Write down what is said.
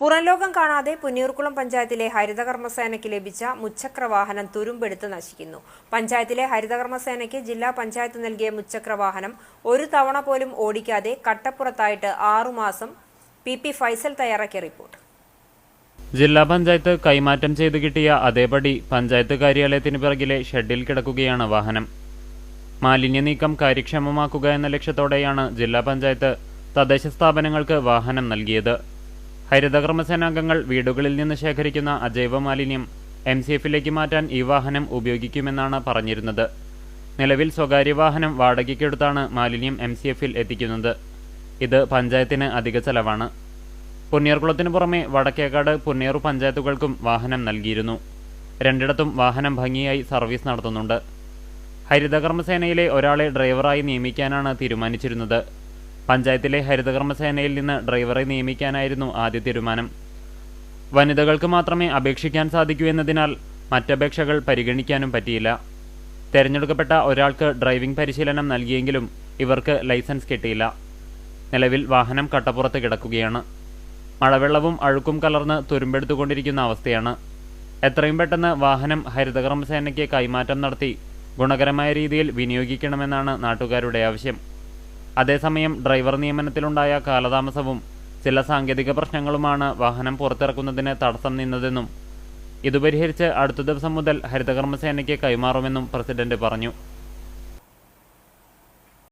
പുറംലോകം കാണാതെ പുന്നീർകുളം പഞ്ചായത്തിലെ ഹരിതകർമ്മസേനയ്ക്ക് ലഭിച്ച മുച്ചക്ര വാഹനം തുരുമ്പെടുത്ത് നശിക്കുന്നു. പഞ്ചായത്തിലെ ഹരിതകർമ്മസേനയ്ക്ക് ജില്ലാ പഞ്ചായത്ത് നൽകിയ മുച്ചക്ര വാഹനം ഒരു തവണ പോലും ഓടിക്കാതെ കട്ടപ്പുറത്തായിട്ട് ആറുമാസം പി പി ഫൈസൽ തയ്യാറാക്കിയ റിപ്പോർട്ട്. ജില്ലാ പഞ്ചായത്ത് കൈമാറ്റം ചെയ്തു കിട്ടിയ അതേപടി പഞ്ചായത്ത് കാര്യാലയത്തിന് പിറകിലെ ഷെഡിൽ കിടക്കുകയാണ് വാഹനം. മാലിന്യ നീക്കം കാര്യക്ഷമമാക്കുക എന്ന ലക്ഷ്യത്തോടെയാണ് ജില്ലാ പഞ്ചായത്ത് തദ്ദേശ സ്ഥാപനങ്ങൾക്ക് വാഹനം നൽകിയത്. ഹരിതകർമ്മസേനാംഗങ്ങൾ വീടുകളിൽ നിന്ന് ശേഖരിക്കുന്ന അജൈവ മാലിന്യം എം സി എഫിലേക്ക് മാറ്റാൻ ഈ വാഹനം ഉപയോഗിക്കുമെന്നാണ് പറഞ്ഞിരുന്നത്. നിലവിൽ സ്വകാര്യ വാഹനം വാടകയ്ക്കെടുത്താണ് മാലിന്യം എം സി എഫിൽ എത്തിക്കുന്നത്. ഇത് പഞ്ചായത്തിന് അധിക ചെലവാണ്. പുന്നിയർകുളത്തിനു പുറമെ വടക്കേക്കാട് പുന്നേറു പഞ്ചായത്തുകൾക്കും വാഹനം നൽകിയിരുന്നു. രണ്ടിടത്തും വാഹനം ഭംഗിയായി സർവീസ് നടത്തുന്നുണ്ട്. ഹരിതകർമ്മസേനയിലെ ഒരാളെ ഡ്രൈവറായി നിയമിക്കാനാണ് തീരുമാനിച്ചിരുന്നത്. പഞ്ചായത്തിലെ ഹരിതകർമ്മസേനയിൽ നിന്ന് ഡ്രൈവറെ നിയമിക്കാനായിരുന്നു ആദ്യ തീരുമാനം. വനിതകൾക്ക് മാത്രമേ അപേക്ഷിക്കാൻ സാധിക്കൂ എന്നതിനാൽ മറ്റപേക്ഷകൾ പരിഗണിക്കാനും പറ്റിയില്ല. തെരഞ്ഞെടുക്കപ്പെട്ട ഒരാൾക്ക് ഡ്രൈവിംഗ് പരിശീലനം നൽകിയെങ്കിലും ഇവർക്ക് ലൈസൻസ് കിട്ടിയില്ല. നിലവിൽ വാഹനം കട്ടപ്പുറത്ത് കിടക്കുകയാണ്. മഴവെള്ളവും അഴുക്കും കലർന്ന് തുരുമ്പെടുത്തുകൊണ്ടിരിക്കുന്ന അവസ്ഥയാണ്. എത്രയും പെട്ടെന്ന് വാഹനം ഹരിതകർമ്മസേനയ്ക്ക് കൈമാറ്റം നടത്തി ഗുണകരമായ രീതിയിൽ വിനിയോഗിക്കണമെന്നാണ് നാട്ടുകാരുടെ ആവശ്യം. അതേസമയം ഡ്രൈവർ നിയമനത്തിലുണ്ടായ കാലതാമസവും ചില സാങ്കേതിക പ്രശ്നങ്ങളുമാണ് വാഹനം പുറത്തിറക്കുന്നതിന് തടസ്സം നിന്നതെന്നും ഇത് പരിഹരിച്ച് അടുത്ത ദിവസം മുതൽ ഹരിതകർമ്മസേനയ്ക്ക് കൈമാറുമെന്നും പ്രസിഡന്റ് പറഞ്ഞു